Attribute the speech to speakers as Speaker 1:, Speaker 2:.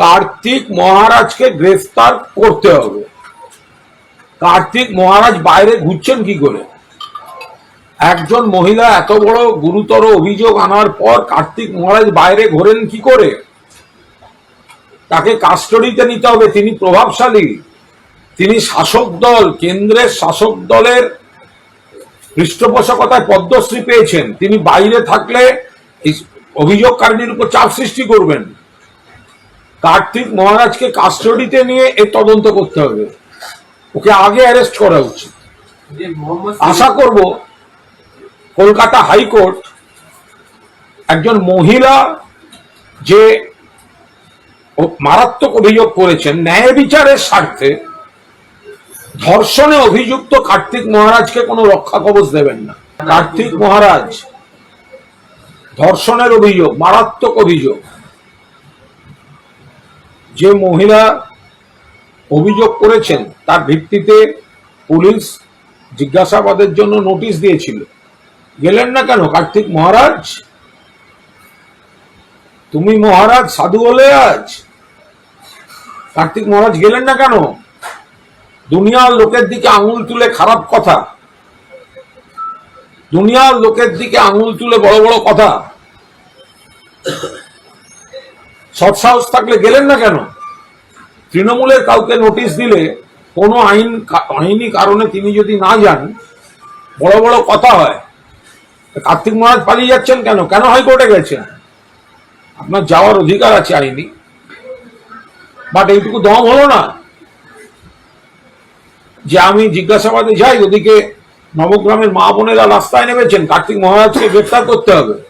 Speaker 1: কার্তিক মহারাজকে গ্রেফতার করতে হবে। কার্তিক মহারাজ বাইরে ঘুরছেন কি করে? একজন মহিলা এত বড় গুরুতর অভিযোগ আনার পর কার্তিক মহারাজ বাইরে ঘোরেন কি করে? তাকে কাস্টডিতে নিতে হবে। তিনি প্রভাবশালী। তিনি শাসক দল, কেন্দ্রের শাসক দলের পৃষ্ঠপোষকতায় পদ্মশ্রী পেয়েছেন। তিনি বাইরে থাকলে এই অভিযোগকারিনীর উপর চাপ সৃষ্টি করবেন। কার্তিক মহারাজকে কাস্টডিতে নিয়ে এর তদন্ত করতে হবে। ওকে আগে অ্যারেস্ট করা উচিত। আশা করব কলকাতা হাইকোর্ট একজন মহিলা যে মারাত্মক অভিযোগ করেছেন ন্যায় বিচারের স্বার্থে ধর্ষণে অভিযুক্ত কার্তিক মহারাজকে কোনো রক্ষা কবচ দেবেন না। কার্তিক মহারাজ ধর্ষণের অভিযোগ মারাত্মক অভিযোগ। যে মহিলা অভিযোগ করেছেন, তার ভিত্তিতে পুলিশ জিজ্ঞাসাবাদের জন্য নোটিশ দিয়েছিল। গেলেন না কেন? কার্তিক মহারাজ? তুমি মহারাজ সাধু হলে আজ? কার্তিক মহারাজ গেলেন না কেন? দুনিয়ার লোকের দিকে আঙুল তুলে খারাপ কথা। দুনিয়ার লোকের দিকে আঙুল তুলে বড় বড় কথা। সৎসাহস থাকলে গেলেন না কেন? তৃণমূলের কাউকে নোটিশ দিলে কোনো আইন আইনি কারণে তিনি যদি না যান, বড় বড় কথা হয় কার্তিক মহারাজ পালিয়ে যাচ্ছেন কেন? কেন হাইকোর্টে গেছেন? আপনার যাওয়ার অধিকার আছে আইনি। বাট এইটুকু দম হলো না। যে আমি জিজ্ঞাসাবাদে যাই, ওদিকে নবগ্রামের মা বোনেরা রাস্তায় নেমেছেন, কার্তিক মহারাজকে গ্রেফতার করতে হবে।